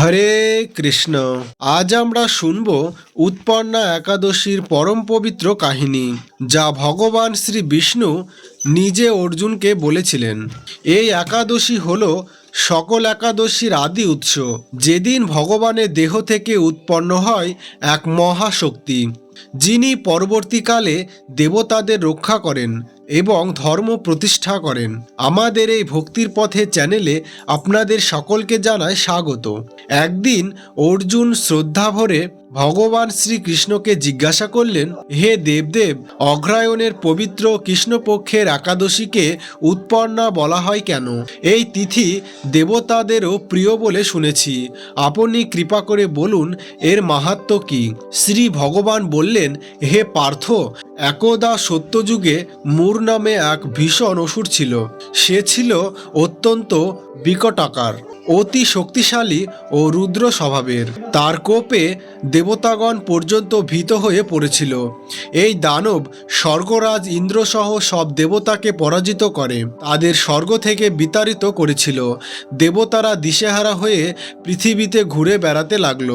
হরে কৃষ্ণ। আজ আমরা শুনব উৎপন্না একাদশীর পরম পবিত্র কাহিনী, যা ভগবান শ্রী বিষ্ণু নিজে অর্জুনকে বলেছিলেন। এই একাদশী হল সকল একাদশীর আদি উৎস, যেদিন ভগবানের দেহ থেকে উৎপন্ন হয় এক মহাশক্তি, যিনি পরবর্তীকালে দেবতাদের রক্ষা করেন। এবং ধর্ম প্রতিষ্ঠা করেন। আমাদের এই ভক্তির পথে চ্যানেলে আপনাদের সকলকে জানায় স্বাগত। একদিন অর্জুন শ্রদ্ধাভরে ভগবান শ্রীকৃষ্ণকে জিজ্ঞাসা করলেন, হে দেবদেব, অগ্রায়ণের পবিত্র কৃষ্ণপক্ষের একাদশীকে উৎপন্না বলা হয় কেন? এই তিথি দেবতাদেরও প্রিয় বলে শুনেছি। আপনি কৃপা করে বলুন, এর মাহাত্ম কি? শ্রী ভগবান বললেন, হে পার্থ একদা সত্যযুগে মুর নামে এক ভীষণ অসুর ছিল। সে ছিল অত্যন্ত বিকটাকার অতি শক্তিশালী ও রুদ্র স্বভাবের। তার কোপে দেবতাগণ পর্যন্ত ভীত হয়ে পড়েছিল। এই দানব স্বর্গরাজ ইন্দ্রসহ সব দেবতাকে পরাজিত করে, তাদের স্বর্গ থেকে বিতাড়িত করেছিল। দেবতারা দিশেহারা হয়ে পৃথিবীতে ঘুরে বেড়াতে লাগল।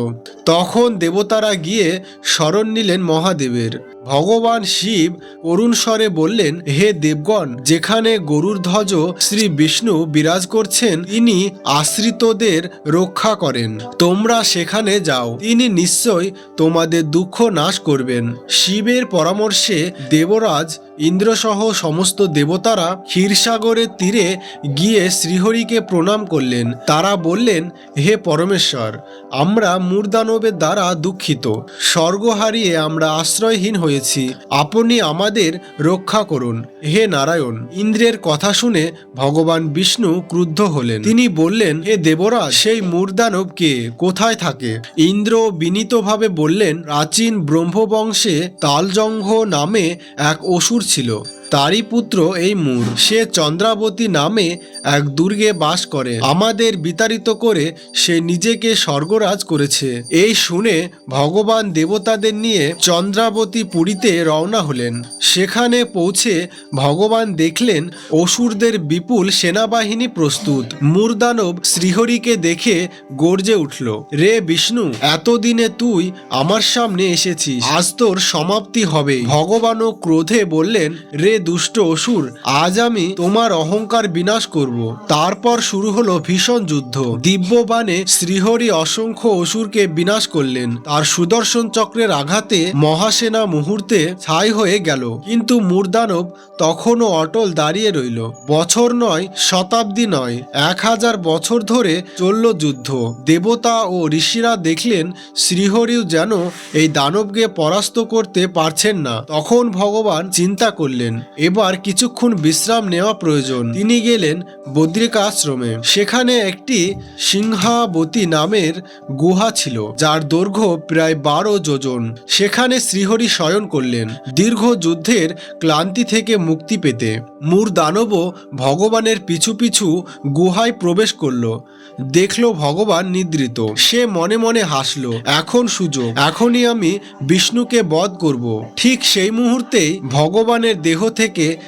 তখন দেবতারা গিয়ে শরণ নিলেন মহাদেবের। ভগবান শিব করুণ স্বরে বললেন, হে দেবগণ, যেখানে গরুর ধ্বজ শ্রী বিষ্ণু বিরাজ করছেন তিনি আশ্রিতদের রক্ষা করেন। তোমরা সেখানে যাও। তিনি নিশ্চয় তোমাদের দুঃখ নাশ করবেন। শিবের পরামর্শে দেবরাজ ইন্দ্রসহ সমস্ত দেবতারা ক্ষীরসাগরের তীরে গিয়ে শ্রীহরিকে প্রণাম করলেন। তারা বললেন, হে পরমেশ্বর, আমরা মূর্দানবের দ্বারা দুঃখিত। স্বর্গ হারিয়ে আমরা আশ্রয়হীন হয়েছি। আপনি আমাদের রক্ষা করুন। হে নারায়ণ, ইন্দ্রের কথা শুনে ভগবান বিষ্ণু ক্রুদ্ধ হলেন। তিনি বললেন, হে দেবরাজ, সেই মুরদানব কে কোথায় থাকে? ইন্দ্র বিনীতভাবে বললেন, প্রাচীন ব্রহ্মবংশে তালজঙ্ঘ নামে এক অসুর ছিল। তারই পুত্র এই মূর। সে চন্দ্রাবতী নামে এক দুর্গে বাস করে। আমাদের বিতাড়িত করে সে নিজেকে স্বর্গরাজ করেছে। এই শুনে ভগবান দেবতাদের নিয়ে চন্দ্রাবতী পুরীতে রওনা হলেন। সেখানে পৌঁছে ভগবান দেখলেন অসুরদের বিপুল সেনাবাহিনী প্রস্তুত। মূর্দানব শ্রীহরিকে দেখে গর্জে উঠল, রে বিষ্ণু, এতদিনে তুই আমার সামনে এসেছিস। আজ তোর সমাপ্তি হবে ভগবানও ক্রোধে বললেন, রে দুষ্ট অসুর, আজ আমি তোমার অহংকার বিনাশ করব। তারপর শুরু হলো ভীষণ যুদ্ধ। দিব্য বাণে শ্রীহরি অসংখ্য অসুরকে বিনাশ করলেন। তার সুদর্শন চক্রের আঘাতে মহাসেনা মুহূর্তে ছাই হয়ে গেল। কিন্তু মুরদানব তখনও অটল দাঁড়িয়ে রইল। বছর নয়, শতাব্দী নয়, এক হাজার বছর ধরে চলল যুদ্ধ। দেবতা ও ঋষিরা দেখলেন শ্রীহরিও যেন এই দানবকে পরাস্ত করতে পারছেন না। তখন ভগবান চিন্তা করলেন এবার কিছুক্ষণ বিশ্রাম নেওয়া প্রয়োজন। তিনি গেলেন বদ্রিকা আশ্রমে। সেখানে একটি সিংহাবতী নামের গুহা ছিল, যার দৈর্ঘ্য প্রায় বারো যোজন। সেখানে শ্রীহরি শয়ন করলেন। দীর্ঘ যুদ্ধের ক্লান্তি থেকে মুক্তি পেতে। মূর দানবও ভগবানের পিছু পিছু গুহায় প্রবেশ করল। দেখল ভগবান নিদ্রিত। সে মনে মনে হাসলো, এখন সুযোগ, এখনই আমি বিষ্ণুকে বধ করব। ঠিক সেই মুহূর্তেই ভগবানের দেহ থেকে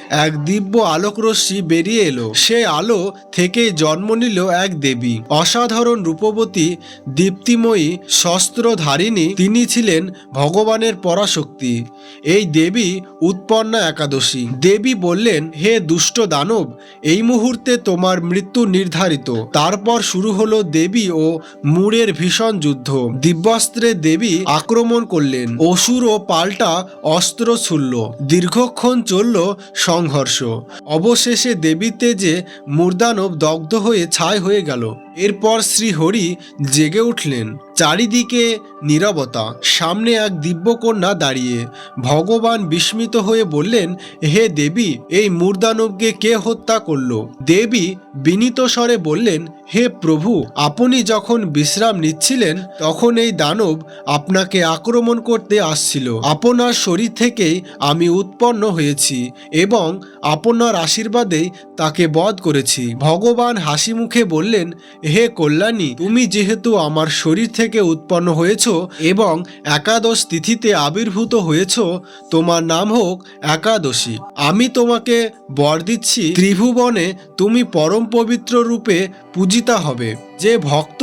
এক দিব্য আলোকরশ্মি বেরিয়ে এলো। সে আলো থেকে জন্ম নিল এক দেবী। অসাধারণ রূপবতী, দীপ্তিময়ী শস্ত্রধারিণী তিনি ছিলেন ভগবানের পরাশক্তি। এই দেবী উৎপন্না একাদশী। দেবী বললেন, হে দুষ্ট দানব, এই মুহূর্তে তোমার মৃত্যু নির্ধারিত। তারপর শুরু হলো দেবী ও মূরের ভীষণ যুদ্ধ। দিব্যাস্ত্রে দেবী আক্রমণ করলেন। অসুর ও পাল্টা অস্ত্র ছুড়ল। দীর্ঘক্ষণ চলল সংঘর্ষ। অবশেষে দেবী তেজে মুর্দানব দগ্ধ হয়ে ছাই হয়ে গেল। এরপর শ্রীহরি জেগে উঠলেন। চারিদিকে নীরবতা, সামনে এক দিব্যকন্যা দাঁড়িয়ে। ভগবান বিস্মিত হয়ে বললেন, হে দেবী, এই মূর্দানবকে কে হত্যা করল? দেবী বিনীত স্বরে বললেন, হে প্রভু, আপনি যখন বিশ্রাম নিচ্ছিলেন, তখন এই দানব আপনাকে আক্রমণ করতে আসছিল। আপনার শরীর থেকেই আমি উৎপন্ন হয়েছি এবং আপনার আশীর্বাদেই তাকে বধ করেছি। ভগবান হাসি মুখে বললেন, হে কল্যাণী, তুমি যেহেতু আমার শরীর থেকে উৎপন্ন হয়েছ এবং একাদশ তিথিতে আবির্ভূত হয়েছ, তোমার নাম হোক একাদশী। আমি তোমাকে বর দিচ্ছি, ত্রিভুবনে তুমি পরম পবিত্র রূপে পূজিতা হবে। যে ভক্ত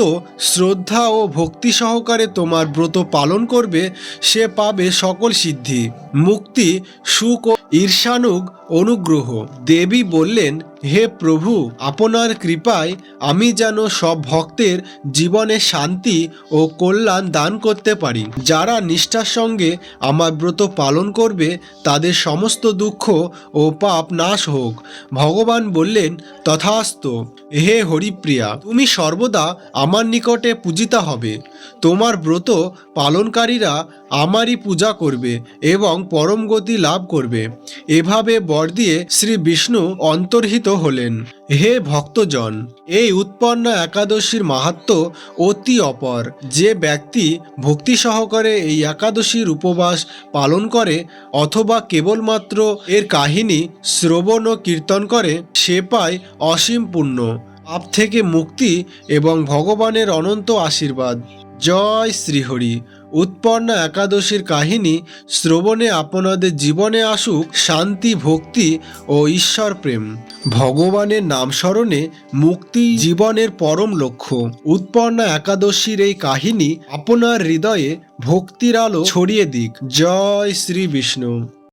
শ্রদ্ধা ও ভক্তি সহকারে তোমার ব্রত পালন করবে, সে পাবে সকল সিদ্ধি, মুক্তি, সুখ ও ঈর্ষানুগ অনুগ্রহ, দেবী বললেন, হে প্রভু, আপনার কৃপায় আমি যেন সব ভক্তের জীবনে শান্তি ও কল্যাণ দান করতে পারি। যারা নিষ্ঠার সঙ্গে আমার ব্রত পালন করবে, তাদের সমস্ত দুঃখ ও পাপ নাশ হোক। ভগবান বললেন, তথাস্ত, হে হরিপ্রিয়া, তুমি সর্বদা আমার নিকটে পূজিতা হবে। তোমার ব্রত পালনকারীরা আমারই পূজা করবে এবং পরম গতি লাভ করবে। এভাবে বর দিয়ে শ্রী বিষ্ণু অন্তর্হিত হলেন। হে ভক্তজন, এই উৎপন্ন একাদশীর মাহাত্ম অতি অপর। যে ব্যক্তি ভক্তি সহকারে এই একাদশীর উপবাস পালন করে অথবা কেবলমাত্র এর কাহিনী শ্রবণ ও কীর্তন করে, সে পায় অসীম পুণ্য, পাপ থেকে মুক্তি এবং ভগবানের অনন্ত আশীর্বাদ। জয় শ্রীহরি। উৎপন্ন একাদশীর কাহিনী শ্রবণে আপনাদের জীবনে আসুক শান্তি, ভক্তি ও ঈশ্বর প্রেম ভগবানের নাম স্মরণে মুক্তি জীবনের পরম লক্ষ্য। উৎপন্ন একাদশীর এই কাহিনী আপনার হৃদয়ে ভক্তির আলো ছড়িয়ে দিক। জয় শ্রী বিষ্ণু।